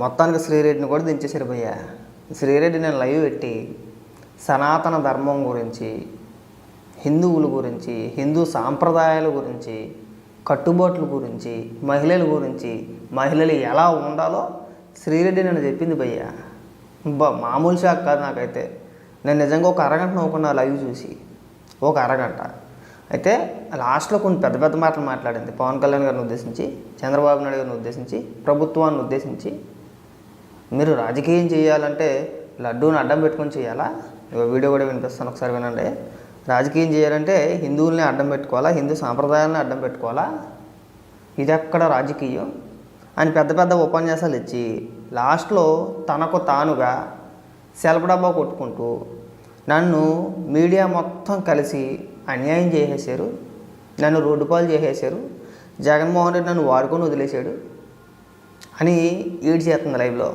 మొత్తానికి శ్రీరెడ్డిని కూడా దించేసారు భయ్య శ్రీరెడ్డి నేను లైవ్ పెట్టి సనాతన ధర్మం గురించి హిందువుల గురించి హిందూ సాంప్రదాయాల గురించి కట్టుబాట్ల గురించి మహిళల గురించి మహిళలు ఎలా ఉండాలో శ్రీరెడ్డి నేను చెప్పింది భయ్య. బా మామూలు షాక్ కాదు నాకైతే. నేను నిజంగా ఒక అరగంట నవ్వుకున్నా లైవ్ చూసి. ఒక అరగంట. అయితే లాస్ట్లో కొన్ని పెద్ద పెద్ద మాటలు మాట్లాడింది. పవన్ కళ్యాణ్ గారిని ఉద్దేశించి చంద్రబాబు నాయుడు గారిని ఉద్దేశించి ప్రభుత్వాన్ని ఉద్దేశించి మీరు రాజకీయం చేయాలంటే లడ్డూని అడ్డం పెట్టుకొని చేయాలా? ఇగో వీడియో కూడా వినిపిస్తాను ఒకసారి వినండి. రాజకీయం చేయాలంటే హిందువుల్ని అడ్డం పెట్టుకోవాలా? హిందూ సాంప్రదాయాలను అడ్డం పెట్టుకోవాలా? ఇది అక్కడ రాజకీయం. అని పెద్ద పెద్ద ఉపన్యాసాలు ఇచ్చి లాస్ట్లో తనకు తానుగా సెల్ఫ్ డబ్బా కొట్టుకుంటూ నన్ను మీడియా మొత్తం కలిసి అన్యాయం చేసేసారు నన్ను రోడ్డు పాలు చేసేసారు జగన్మోహన్ రెడ్డి నన్ను వాడుకొని వదిలేశాడు అని ఈడ్ చేస్తుంది లైవ్లో.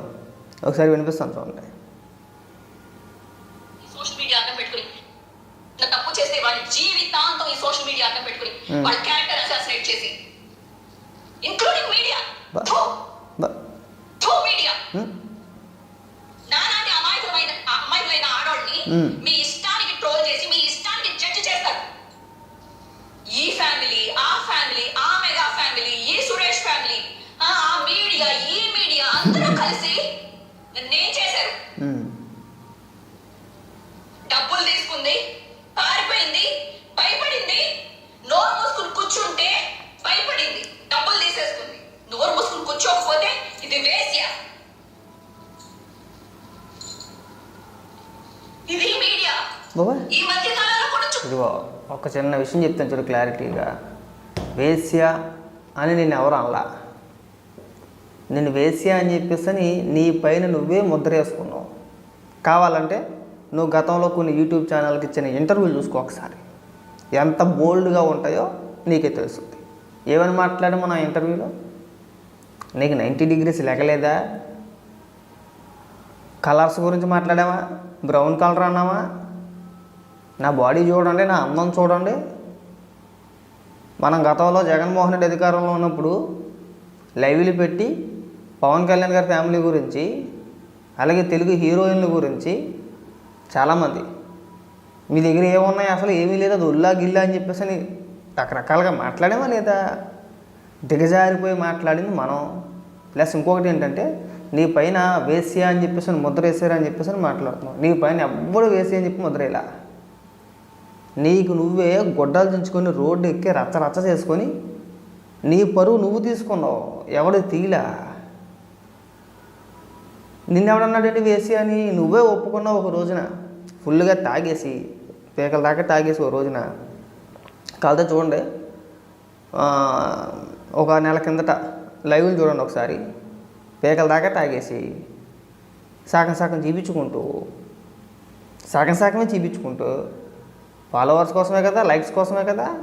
ఒకసారి వినిపిస్తాను చూడండి సోషల్ మీడియా అడ్డం పెట్టుకుని ఇంత తప్పు చేస్తే వాడి జీవితాంతం ఈ సోషల్ మీడియా అడ్డం పెట్టుకుని. వాడి క్యారెక్టర్ అసాసినేట్ చేసి ఇంక్లూడింగ్ మీడియా మీడియా? నాలాంటి అమాయకమైన అమాయకులైన ఆడవాళ్ళని బాబా ఇదిగో ఒక చిన్న విషయం చెప్తాను చూడు క్లారిటీగా. వేశ్య అని నేను ఎవరు అనలా? నేను వేశ్య అని చెప్పేసి అని నీ పైన నువ్వే ముద్ర వేసుకున్నావు. కావాలంటే నువ్వు గతంలో కొన్ని యూట్యూబ్ ఛానల్కి ఇచ్చిన ఇంటర్వ్యూలు చూసుకో ఒకసారి. ఎంత బోల్డ్గా ఉంటాయో నీకే తెలుస్తుంది ఏమని మాట్లాడామో నా ఇంటర్వ్యూలో? నీకు నైంటీ డిగ్రీస్ లెగలేదా కలర్స్ గురించి మాట్లాడావా? బ్రౌన్ కలర్ అన్నావా? నా బాడీ చూడండి నా అందం చూడండి. మనం గతంలో జగన్మోహన్ రెడ్డి అధికారంలో ఉన్నప్పుడు లైవ్లు పెట్టి పవన్ కళ్యాణ్ గారి ఫ్యామిలీ గురించి అలాగే తెలుగు హీరోయిన్ల గురించి చాలామంది మీ దగ్గర ఏమున్నాయి? అసలు ఏమీ లేదు? అది ఉల్లా గిల్లా అని చెప్పేసి అని రకరకాలుగా మాట్లాడామా లేదా? దిగజారిపోయి మాట్లాడింది మనం. ప్లస్ ఇంకొకటి ఏంటంటే నీ పైన వేసియా అని చెప్పేసి ముద్ర వేసారు అని చెప్పేసి అని నీ పైన ఎవ్వడు వేసి అని చెప్పి ముద్ర ఇలా నీకు నువ్వే గొడ్డలు దించుకొని రోడ్డు ఎక్కి రచ్చ రచ్చ చేసుకొని నీ పరువు నువ్వు తీసుకున్నావు. ఎవడు తీలా? నిన్నెవడన్నాడండి వేసి అని నువ్వే ఒప్పుకున్నావు ఒక రోజున? ఫుల్గా తాగేసి పీకల దాకా తాగేసి ఒక రోజున. కాకపోతే చూడండి ఒక నెల కిందట లైవ్లు చూడండి ఒకసారి. పీకల దాకా తాగేసి సగం సగం చూపించుకుంటూ సగం సగమే చూపించుకుంటూ ఫాలోవర్స్ కోసమే కదా లైక్స్ కోసమే కదా?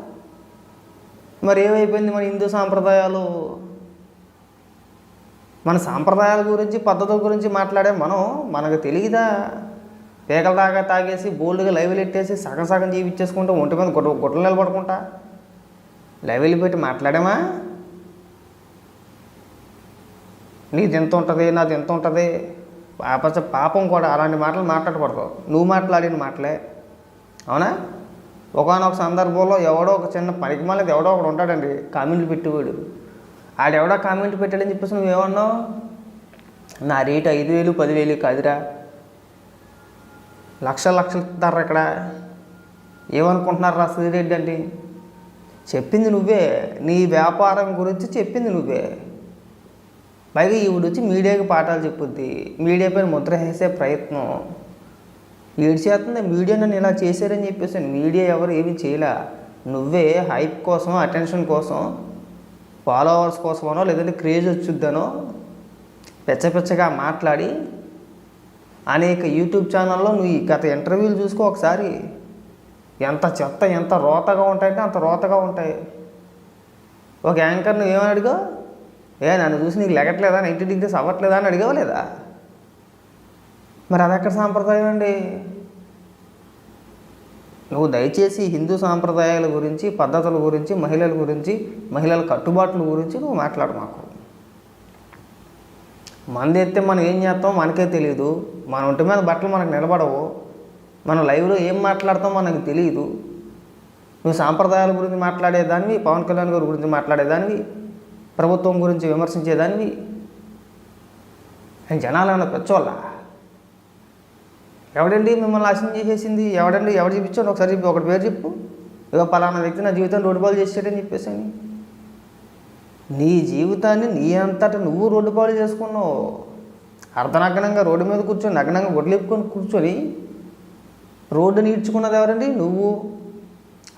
మరి ఏమైపోయింది మన హిందూ సాంప్రదాయాలు? మన సాంప్రదాయాల గురించి పద్ధతుల గురించి మాట్లాడే మనం మనకు తెలియదా పేకల దాకా తాగేసి బోల్డ్గా లైవ్లు పెట్టేసి సగం సగం జీవిచ్చేసుకుంటూ ఒంటి మీద గుట్ట గుట్టలు నిలబడుకుంటా? లైవ్లు పెట్టి మాట్లాడామా? నీది ఎంత ఉంటుంది నాది ఎంత ఉంటుంది? పాప పాపం కూడా అలాంటి మాటలు మాట్లాడకూడదు. నువ్వు మాట్లాడిన మాటలే. అవునా? ఒకనొక సందర్భంలో ఎవడో ఒక చిన్న పనికి మళ్ళీ ఎవడో ఒకడు ఉంటాడండి కామెంట్లు పెట్టేవాడు. ఆడెవడో కామెంట్ పెట్టాడని చెప్పేసి నువ్వేమన్నావు? నా రేటు ఐదు వేలు పదివేలు కాదురా. లక్షల లక్షలు ఇస్తారు ఇక్కడ? ఏమనుకుంటున్నారు రా శ్రీరెడ్డి అంటే? చెప్పింది నువ్వే. నీ వ్యాపారం గురించి చెప్పింది నువ్వే. పైగా ఈవిడ వచ్చి మీడియాకి పాఠాలు చెప్పుద్ది. మీడియా పైన ముద్ర వేసే ప్రయత్నం. ఏడు చేస్తుంది మీడియా నన్ను ఇలా చేశారని చెప్పేసి మీడియా ఎవరు ఏమీ చేయలే. నువ్వే హైప్ కోసం అటెన్షన్ కోసం ఫాలోవర్స్ కోసమనో లేదంటే క్రేజ్ వచ్చుద్దనో పెచ్చపెచ్చగా మాట్లాడి అనేక యూట్యూబ్ ఛానల్లో నువ్వు ఈ గత ఇంటర్వ్యూలు చూసుకో ఒకసారి. ఎంత చెత్త ఎంత రోతగా ఉంటాయంటే అంత రోతగా ఉంటాయి. ఒక యాంకర్ నువ్వు ఏమని అడిగావు? ఏ నన్ను చూసి నీకు లెగట్లేదా? నైంటీ డిగ్రీస్ అవ్వట్లేదా అని అడిగావు లేదా? మరి అదెక్కడ సాంప్రదాయం అండి? నువ్వు దయచేసి హిందూ సాంప్రదాయాల గురించి పద్ధతుల గురించి మహిళల గురించి మహిళల కట్టుబాట్ల గురించి నువ్వు మాట్లాడు మాకు. మంది ఎత్తే మనం ఏం చేస్తాం మనకే తెలియదు మన ఒంటి మీద బట్టలు మనకు నిలబడవు. మనం లైవ్లో ఏం మాట్లాడతాం మనకు తెలియదు నువ్వు సాంప్రదాయాల గురించి మాట్లాడేదానివి పవన్ కళ్యాణ్ గారి గురించి మాట్లాడేదానివి ప్రభుత్వం గురించి విమర్శించేదానివి. ఆయన జనాలు ఏమైనా పెచ్చోళ్ళ ఎవడండి మిమ్మల్ని నాశనం చేసేసింది? ఎవడండి? ఎవడు చూపించాడు? ఒకసారి చెప్పి ఒకటి పేరు చెప్పు. ఇక పలానా వ్యక్తి నా జీవితం రోడ్డు పాలు చేసాడని చెప్పేసి అని. నీ జీవితాన్ని నీ అంతటా నువ్వు రోడ్డు పాలు చేసుకున్నావు. అర్ధనగ్నంగా రోడ్డు మీద కూర్చొని నగ్నంగా ఒడ్లేపుకొని కూర్చొని రోడ్డు నీడ్చుకున్నది ఎవరండి? నువ్వు.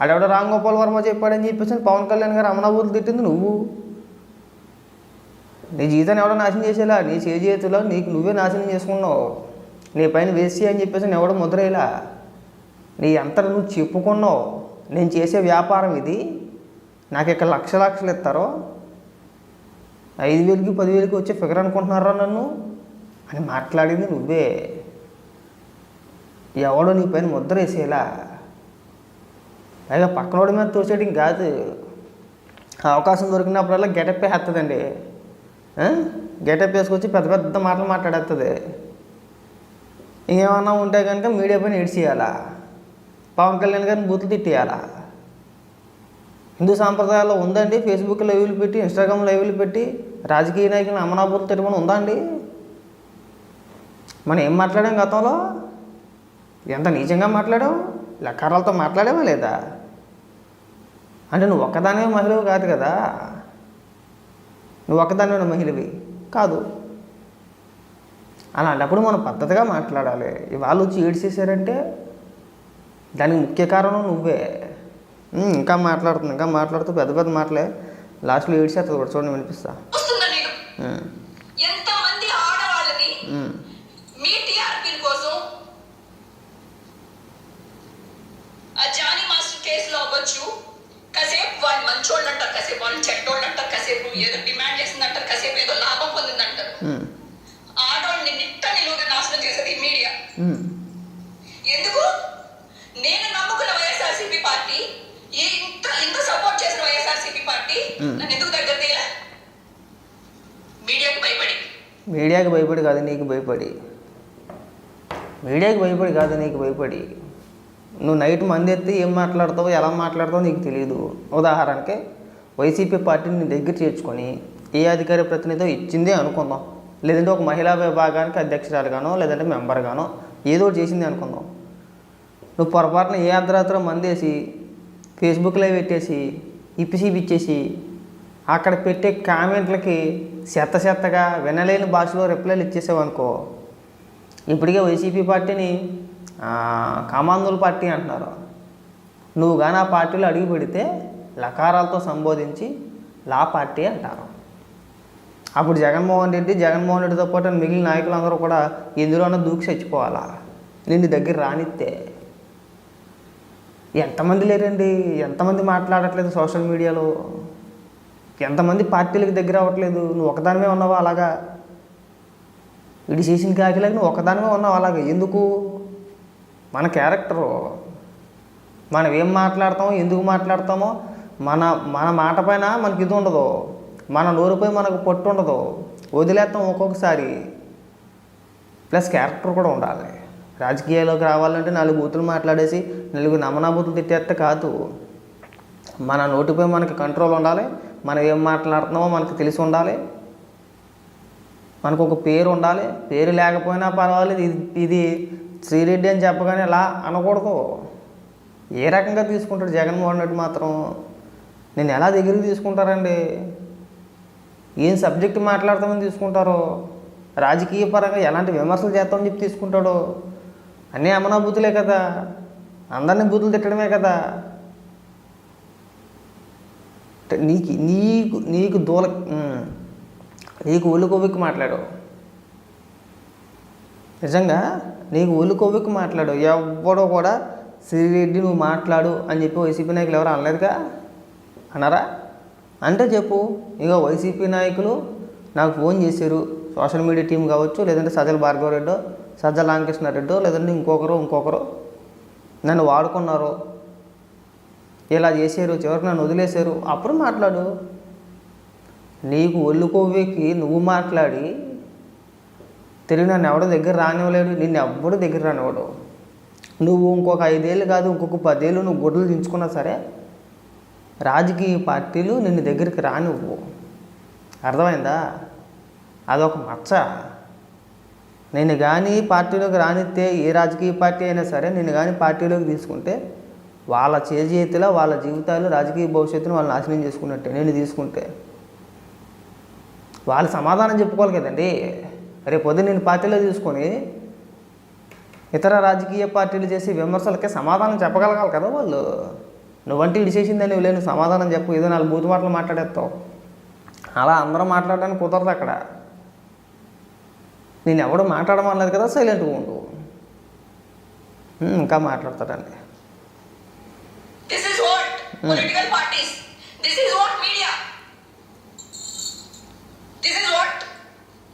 అడెవడ రామ్ గోపాల్ వర్మ చెప్పాడని చెప్పేసి అని పవన్ కళ్యాణ్ గారు అమనాబూతులు తిట్టింది నువ్వు. నీ జీవితాన్ని ఎవడో నాశనం చేసేలా? నీ చేతిలో నీకు నువ్వే నాశనం చేసుకున్నావు. నీ పైన వేసి అని చెప్పేసి నేను ఎవడ ముద్రేలా నీ ఎంత నువ్వు చెప్పుకున్నావు. నేను చేసే వ్యాపారం ఇది. నాకు ఇక్కడ లక్ష లక్షలు ఇస్తారో. ఐదు వేలకి పదివేలకి వచ్చే ఫిగర్ అనుకుంటున్నారా నన్ను? అని మాట్లాడింది నువ్వే. ఎవడో నీ పైన ముద్ర వేసేలా? పైగా పక్కనోడి మీద తోసేయడం కాదు. అవకాశం దొరికినప్పుడల్లా గెటప్ వేస్తుందండి గెటప్ వేసుకొచ్చి పెద్ద పెద్ద మాటలు మాట్లాడేస్తుంది ఇంకేమన్నా ఉంటే కనుక మీడియా పైన ఏడ్చేయాలా? పవన్ కళ్యాణ్ గారిని బూతులు తిట్టేయాలా? హిందూ సాంప్రదాయాల్లో ఉందండి. ఫేస్బుక్ లైవ్లు పెట్టి ఇన్స్టాగ్రామ్ లైవ్లు పెట్టి రాజకీయ నాయకులను అమనాబూతులు తిట్టమని ఉందా అండి? మనం ఏం మాట్లాడాం గతంలో? ఎంత నీచంగా మాట్లాడావు లెక్కారాలతో మాట్లాడేవా లేదా? అంటే నువ్వు ఒక్కదానివే మహిళవి కాదు కదా? నువ్వు ఒక్కదానివే మహిళవి కాదు. అలాంటప్పుడు మనం పద్ధతిగా మాట్లాడాలి. ఇవాళ వచ్చి ఏడ్చేసారంటే దానికి ముఖ్య కారణం నువ్వే. ఇంకా మాట్లాడుతుంది ఇంకా మాట్లాడుతూ పెద్ద పెద్ద మాటలే. లాస్ట్లో ఏడ్చేస్తుంది చూడండి వినిపిస్తా. నన్ను ఎందుకు దగ్గర మీడియాకి భయపడి. మీడియాకి భయపడి కాదు నీకు భయపడి. మీడియాకి భయపడి కాదు నీకు భయపడి. నువ్వు నైట్ మంది ఎత్తి ఏం మాట్లాడతావో ఎలా మాట్లాడతావో నీకు తెలియదు ఉదాహరణకి వైసీపీ పార్టీని నీ దగ్గర చేర్చుకొని ఏ అధికార ప్రతినిధి ఇచ్చిందే అనుకుందాం. లేదంటే ఒక మహిళా విభాగానికి అధ్యక్షురాలుగానో లేదంటే మెంబర్గానో ఏదో ఒకటి చేసింది అనుకుందాం. నువ్వు పొరపాటున ఏ అర్ధరాత్రం మందేసి ఫేస్బుక్లో పెట్టేసి ఇప్పిసి అక్కడ పెట్టే కామెంట్లకి చెత్త చెత్తగా వినలేని భాషలో రిప్లైలు ఇచ్చేసావు అనుకో ఇప్పటికే వైసీపీ పార్టీని ఆ, కామాంధుల పార్టీ అంటున్నారు. నువ్వు కానీ ఆ పార్టీలో అడుగు పెడితే లకారాలతో సంబోధించి లా పార్టీ అంటారు. అప్పుడు జగన్మోహన్ రెడ్డి జగన్మోహన్ రెడ్డితో పాటు మిగిలిన నాయకులందరూ కూడా ఎందులోనో దూకి చచ్చిపోవాలా? నిన్ను దగ్గర రానిస్తే ఎంతమంది లేరండి? ఎంతమంది మాట్లాడట్లేదు సోషల్ మీడియాలో? ఎంతమంది పార్టీలకు దగ్గర అవ్వట్లేదు? నువ్వు ఒకదానివే ఉన్నావా అలాగా? ఇడి చేసిన కాకిలాగా నువ్వు ఒకదానివే ఉన్నావు అలాగా? ఎందుకు? మన క్యారెక్టరు. మనం ఏం మాట్లాడతామో ఎందుకు మాట్లాడతామో మన మన మాట పైన మనకి ఇది ఉండదు. మన నోరుపై మనకు పొట్టు ఉండదు. వదిలేస్తాం ఒక్కొక్కసారి. ప్లస్ క్యారెక్టర్ కూడా ఉండాలి. రాజకీయాల్లోకి రావాలంటే నాలుగు బూతులు మాట్లాడేసి నలుగురు నమనా బూతులు తిట్టేస్తే కాదు. మన నోటిపై మనకి కంట్రోల్ ఉండాలి. మనం ఏం మాట్లాడుతున్నామో మనకు తెలిసి ఉండాలి. మనకు ఒక పేరు ఉండాలి. పేరు లేకపోయినా పర్వాలేదు. ఇది ఇది శ్రీరెడ్డి అని చెప్పగానే ఎలా అనకూడదు. ఏ రకంగా తీసుకుంటాడు? జగన్మోహన్ రెడ్డి మాత్రం. నేను ఎలా దగ్గరికి తీసుకుంటారండి? ఏం సబ్జెక్ట్ మాట్లాడతామని తీసుకుంటారో? రాజకీయ పరంగా ఎలాంటి విమర్శలు చేస్తామని చెప్పి తీసుకుంటాడో? అన్నీ అమనా బూతులే కదా. అందరినీ బూతులు తిట్టడమే కదా. అంటే నీకు నీకు నీకు దూల నీకు ఒళ్ళు కొవ్వుకి మాట్లాడు. నిజంగా నీకు ఒళ్ళు కొవ్వుకి మాట్లాడు. ఎవడో కూడా శ్రీరెడ్డి నువ్వు మాట్లాడు అని చెప్పి వైసీపీ నాయకులు ఎవరు అనలేదుగా? అన్నారా అంటే చెప్పు. ఇక వైసీపీ నాయకులు నాకు ఫోన్ చేశారు. సోషల్ మీడియా టీం కావచ్చు లేదంటే సజ్జల భార్గవరెడ్డో సజ్జల రామకృష్ణారెడ్డో లేదంటే ఇంకొకరు ఇంకొకరు నన్ను వాడుకున్నారు. ఇలా చేశారు చివరికి నన్ను వదిలేశారు. అప్పుడు మాట్లాడు. నీకు ఒళ్ళు నువ్వు మాట్లాడి తిరిగి నన్ను ఎవడో దగ్గర రానివ్వలేడు నిన్ను ఎవ్వడు దగ్గర రానివ్వడు. నువ్వు ఇంకొక ఐదేళ్ళు కాదు ఇంకొక పదేళ్ళు నువ్వు గుడ్లు దించుకున్నా సరే రాజకీయ పార్టీలు నిన్ను దగ్గరికి రానివ్వు. అర్థమైందా? అదొక మచ్చ. నేను కానీ పార్టీలోకి రానిస్తే ఏ రాజకీయ పార్టీ అయినా సరే నేను కానీ పార్టీలోకి తీసుకుంటే వాళ్ళ చేతిలో వాళ్ళ జీవితాలు రాజకీయ భవిష్యత్తును వాళ్ళు నాశనం చేసుకున్నట్టే. నేను తీసుకుంటే. వాళ్ళు సమాధానం చెప్పుకోవాలి కదండి. రేపు పొద్దున్న నేను పార్టీలో తీసుకొని ఇతర రాజకీయ పార్టీలు చేసే విమర్శలకే సమాధానం చెప్పగలగాలి కదా వాళ్ళు. నువ్వంటే ఇడి చేసిందని నువ్వు లేను సమాధానం చెప్పు. ఏదో నాలుగు బూతు మాటలు మాట్లాడేస్తావు. అలా అందరూ మాట్లాడడానికి కుదరదు అక్కడ. నేను ఎవడు మాట్లాడమన్నది కదా సైలెంట్గా ఉండు. ఇంకా మాట్లాడతాడండి. This is what political parties this is what media this is what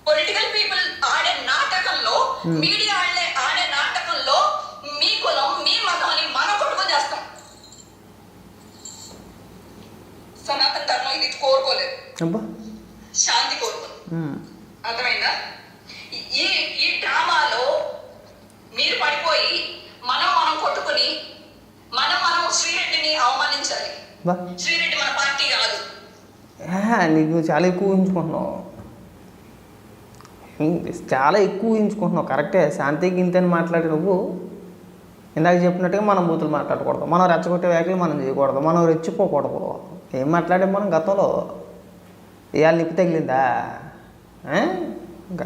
political people ఆడే నాటకంలో మీడియా ఆడే ఆడే నాటకంలో మీ కులం మీ మతం అని మన కొట్టుకొని చేస్తాం. సనాతన ధర్మం ఇది కోరుకోలేదు. శాంతి కోరుకుంది ఉమ్, అర్థమైందా? ఈ ఈ డ్రామాలో మీరు పడిపోయి మనం మనం కొట్టుకుని మనం మనం శ్రీరెడ్డిని అవమానించాలి. బా శ్రీరెడ్డి మన పార్టీ కాదు. ఏ, నీకు నువ్వు చాలా ఎక్కువ ఊహించుకుంటున్నావు. చాలా ఎక్కువ ఊహించుకుంటున్నావు. కరెక్టే శాంతికి ఇంతని మాట్లాడి నువ్వు. ఇందాక చెప్పినట్టుగా మనం బూతులు మాట్లాడకూడదు. మనం రెచ్చగొట్టే వ్యాఖ్యలు మనం చేయకూడదు. మనం రెచ్చిపోకూడదు. ఏం మాట్లాడే మనం గతంలో? ఇవాళ నిప్పు తగిలిందా? ఇంకా.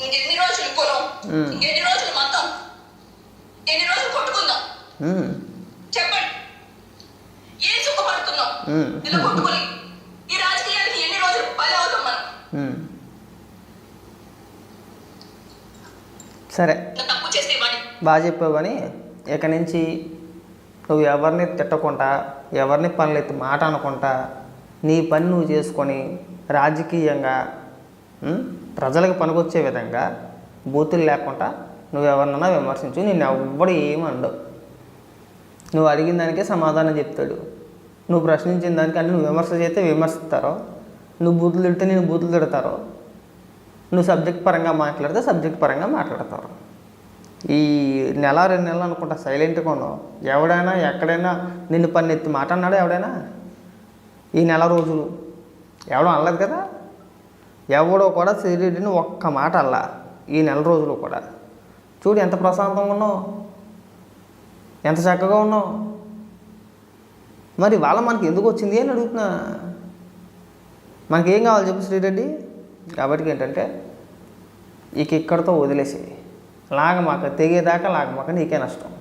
ఇంకెన్ని రోజులు కులం మ్మ్. ఇంకెన్ని రోజులు మతం ఎన్ని రోజులు కొట్టుకుందాం? చెప్పండి. ఏం సుఖపడుతున్నాం. ఇలా కొట్టుకుని ఈ రాజకీయానికి ఎన్ని రోజులు బలి అవుతాం మనం. సరే. తప్పు చేస్తే బాగా చెప్పావు కానీ ఇక నుంచి నువ్వు ఎవరిని తిట్టకుండా ఎవరిని పనులు ఎత్తి మాట అనకుండా నీ పని నువ్వు చేసుకొని రాజకీయంగా ప్రజలకు పనికొచ్చే విధంగా బూతులు లేకుండా నువ్వు ఎవరినైనా విమర్శించు నిన్ను ఎవ్వడు ఏమనడు నువ్వు అడిగిన దానికే సమాధానం చెప్తాడు. నువ్వు ప్రశ్నించిన దానికి అంటే నువ్వు విమర్శ చేస్తే విమర్శిస్తారో నువ్వు బూతులు తిడితే నేను బూతులు తిడతారో నువ్వు సబ్జెక్ట్ పరంగా మాట్లాడితే సబ్జెక్ట్ పరంగా మాట్లాడతారు. ఈ నెల రెండు నెలలు అనుకుంటా సైలెంట్గా ఉన్నావు. ఎవడైనా ఎక్కడైనా నిన్ను పని ఎత్తి మాట అన్నాడు ఎవడైనా? ఈ నెల రోజులు ఎవడం అనలేదు కదా? ఎవడో కూడా శ్రీరెడ్డిని ఒక్క మాట అల్లా ఈ నెల రోజులు కూడా. చూడు ఎంత ప్రశాంతంగా ఉన్నావు. ఎంత చక్కగా ఉన్నావు. మరి వాళ్ళ మనకి ఎందుకు వచ్చింది అని అడుగుతున్నా. మనకేం కావాలి చెప్పు శ్రీరెడ్డి. కాబట్టి ఏంటంటే ఇక ఇక్కడితో వదిలేసి లాగమాక తెగేదాకా లాగమాక నీకే నష్టం.